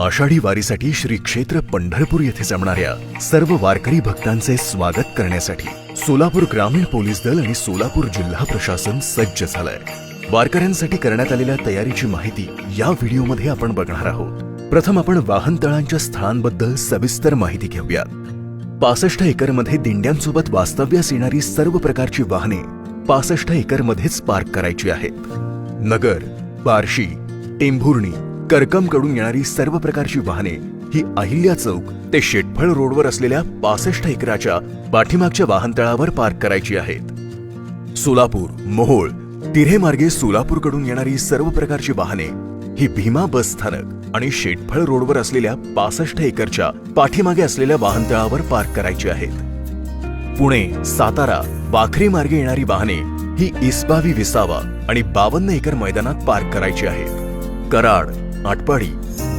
आषाढी वारीसाठी श्री क्षेत्र पंढरपूर येथे जमणाऱ्या सर्व वारकरी भक्तांचे स्वागत करण्यासाठी सोलापूर ग्रामीण पोलीस दल आणि सोलापूर जिल्हा प्रशासन सज्ज झालंय. वारकऱ्यांसाठी करण्यात आलेल्या तयारीची माहिती या व्हिडिओमध्ये आपण बघणार आहोत. प्रथम आपण वाहनतळांच्या स्थळांबद्दल सविस्तर माहिती घेऊयात पासष्ट एकरमध्ये दिंड्यांसोबत वास्तव्यास येणारी सर्व प्रकारची वाहने पासष्ट एकरमध्येच पार्क करायची आहेत. नगर बार्शी टेंभुर्णी करकमकडून येणारी सर्व प्रकारची वाहने ही अहिल्या चौक ते शेटफळ रोडवर असलेल्या पासष्ट एकराच्या पाठीमागच्या वाहनतळावर पार्क करायची आहेत. सोलापूर मोहोळ तिरेमार्गे मार्गे सोलापूरकडून येणारी सर्व प्रकारची वाहने ही भीमा बस स्थानक आणि शेटफळ रोडवर असलेल्या पासष्ट एकरच्या पाठीमागे असलेल्या वाहनतळावर पार्क करायची आहेत. पुणे सातारा वाखरी मार्गे येणारी वाहने ही इस्बावी विसावा आणि बावन्न एकर मैदानात पार्क करायची आहेत. कराड आटपाडी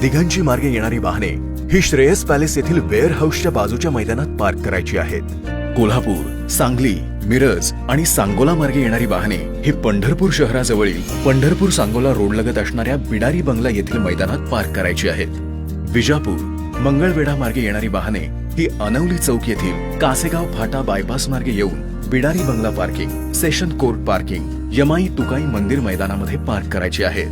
दिघांची मार्गे येणारी वाहने ही श्रेयस पॅलेस येथील वेअर हाऊसच्या बाजूच्या मैदानात पार्क करायची आहेत. कोल्हापूर सांगली मिरज आणि सांगोला मार्गे येणारी वाहने ही पंढरपूर शहराजवळील पंढरपूर सांगोला रोडलगत असणाऱ्या बिडारी बंगला येथील मैदानात पार्क करायची आहेत. विजापूर मंगळवेढा मार्गे येणारी वाहने ही अनवली चौक येथील कासेगाव फाटा बायपास मार्गे येऊन Bidari bungalow parking session court parking Yamai Tukai मंदिर मैदानामध्ये पार्क करायची आहेत.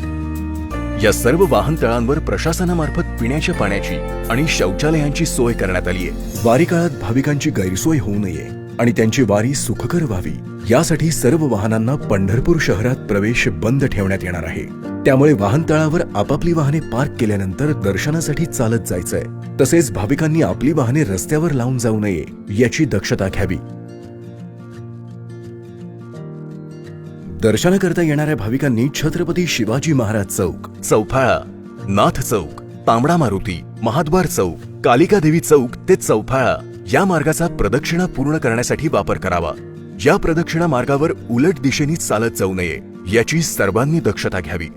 या सर्व वाहनतळांवर प्रशासनामार्फत पिण्याच्या पाण्याची आणि शौचालयांची सोय करण्यात आली आहे. वारी काळात भाविकांची गैरसोय होऊ नये आणि त्यांची वारी सुखकर व्हावी यासाठी सर्व वाहनांना पंढरपूर शहरात प्रवेश बंद ठेवण्यात येणार आहे. त्यामुळे वाहनतळावर आपापली वाहने पार्क केल्यानंतर दर्शनासाठी चालत जायचंय. तसेच भाविकांनी आपली वाहने रस्त्यावर लावून जाऊ नये याची दक्षता घ्यावी. दर्शनाकरता येणाऱ्या भाविकांनी छत्रपती शिवाजी महाराज चौक चौफाळा नाथ चौक तांबडा मारुती महाद्वार चौक कालिका देवी चौक ते चौफाळा या मार्गाचा प्रदक्षिणा पूर्ण करण्यासाठी वापर करावा. या प्रदक्षिणा मार्गावर उलट दिशेने चालत जाऊ नये याची सर्वांनी दक्षता घ्यावी.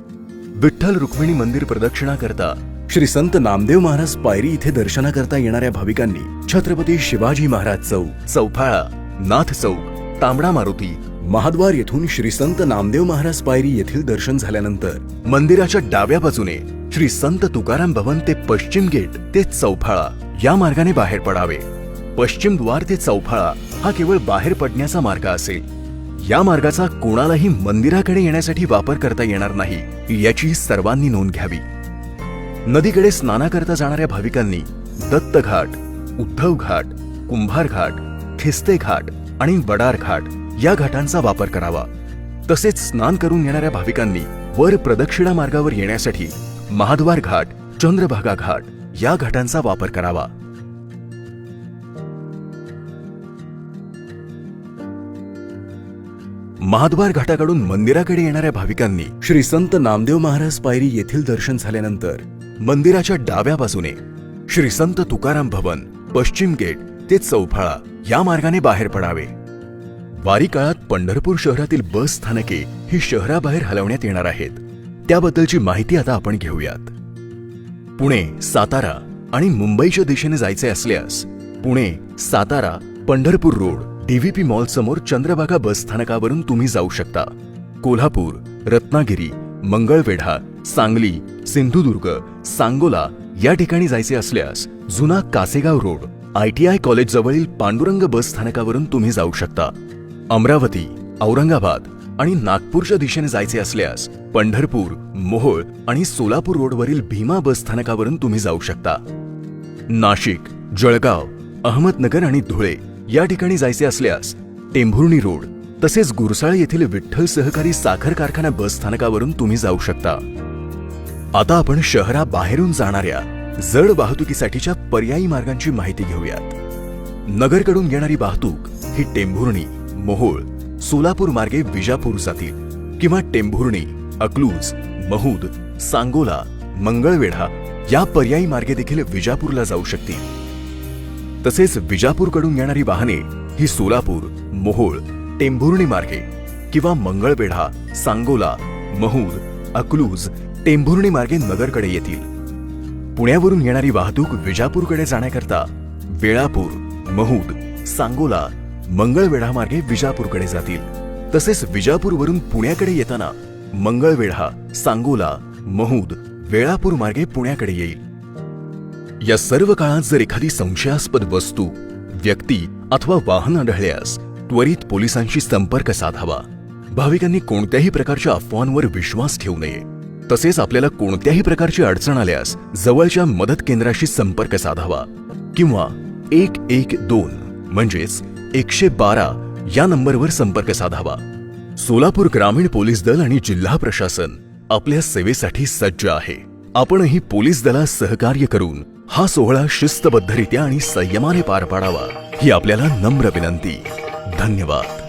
विठ्ठल रुक्मिणी मंदिर प्रदक्षिणा करता श्री संत नामदेव महाराज पायरी इथे दर्शनाकरता येणाऱ्या भाविकांनी छत्रपती शिवाजी महाराज चौक चौफाळा नाथ चौक तांबडा मारुती महाद्वार येथून श्री संत नामदेव महाराज पायरी येथील दर्शन झाल्यानंतर मंदिराच्या डाव्या बाजूने श्री संत तुकाराम भवन ते पश्चिम गेट ते चौफाळा या मार्गाने बाहेर पडावे. पश्चिम द्वार ते चौफाळा हा केवळ बाहेर पडण्याचा मार्ग असेल. या मार्गाचा कोणालाही मंदिराकडे येण्यासाठी वापर करता येणार नाही याची सर्वांनी नोंद घ्यावी. नदीकडे स्नानाकरता जाणाऱ्या भाविकांनी दत्त घाट उद्धव घाट कुंभार घाट खिस्ते घाट आणि वडार घाट या घाटांचा वापर करावा. तसेच स्नान करून येणाऱ्या भाविकांनी वर प्रदक्षिणा मार्गावर येण्यासाठी महाद्वार घाट चंद्रभागा घाट या घाटांचा वापर करावा. महाद्वार घाटाकडून मंदिराकडे येणाऱ्या भाविकांनी श्री संत नामदेव महाराज पायरी येथील दर्शन झाल्यानंतर मंदिराच्या डाव्या बाजूने श्री संत तुकाराम भवन पश्चिम गेट ते चौफाळा या मार्गाने बाहेर पडावे. वारी काळात पंढरपूर शहरातील बस स्थानके ही शहराबाहेर हलवण्यात येणार आहेत. त्याबद्दलची माहिती आता आपण घेऊयात. पुणे सातारा आणि मुंबईच्या दिशेने जायचे असल्यास Pune Satara Pandharpur road DVP mall समोर चंद्रभागा बस स्थानकावरून तुम्ही जाऊ शकता. कोल्हापूर रत्नागिरी मंगळवेढा सांगली सिंधुदुर्ग सांगोला या ठिकाणी जायचे असल्यास जुना कासेगाव रोड आयटीआय कॉलेजजवळील पांडुरंग बस स्थानकावरून तुम्ही जाऊ शकता. अमरावती औरंगाबाद आणि नागपूरच्या दिशेने जायचे असल्यास पंढरपूर मोहोळ आणि सोलापूर रोडवरील भीमा बस स्थानकावरून तुम्ही जाऊ शकता. नाशिक जळगाव अहमदनगर आणि धुळे या ठिकाणी जायचे असल्यास टेंभुर्णी रोड तसेच गुरसाळ येथील विठ्ठल सहकारी साखर कारखाना बस स्थानकावरून तुम्ही जाऊ शकता. आता आपण शहराबाहेरून जाणाऱ्या जड वाहतुकीसाठीच्या पर्यायी मार्गांची माहिती घेऊयात. नगरकडून येणारी वाहतूक ही टेंभुर्णी मोहोळ सोलापूर मार्गे विजापूर जातील किंवा टेंभुर्णी अकलूज महूद सांगोला मंगळवेढा या पर्यायी मार्गे देखील विजापूरला जाऊ शकतील. तसेच विजापूरकडून येणारी वाहने ही सोलापूर मोहोळ टेंभुर्णी मार्गे किंवा मंगळवेढा सांगोला महूद अकलूज टेंभुर्णी मार्गे नगरकडे येतील. पुण्यावरून येणारी वाहतूक विजापूरकडे जाण्याकरता वेळापूर महूद सांगोला मंगळवेढा मार्गे विजापूरकडे जातील. तसेच विजापूरवरून पुण्याकडे येताना मंगळवेढा सांगोला महूद वेळापूर मार्गे पुण्याकडे येईल. या सर्व काळात जर एखादी संशयास्पद वस्तू व्यक्ती अथवा वाहन आढळल्यास त्वरित पोलिसांशी संपर्क साधावा. भाविकांनी कोणत्याही प्रकारच्या अफवांवर विश्वास ठेवू नये. तसेच आपल्याला कोणत्याही प्रकारची अडचण आल्यास जवळच्या मदत केंद्राशी संपर्क साधावा. किंवा एक एक दोन म्हणजेच एकशे बारा या नंबरवर संपर्क साधावा. सोलापूर ग्रामीण पोलीस दल आणि जिल्हा प्रशासन आपल्या सेवेसाठी सज्ज आहे. आपणही पोलीस दलास सहकार्य करून हा सोहळा शिस्तबद्धरित्या आणि संयमाने पार पाडावा ही आपल्याला नम्र विनंती. धन्यवाद.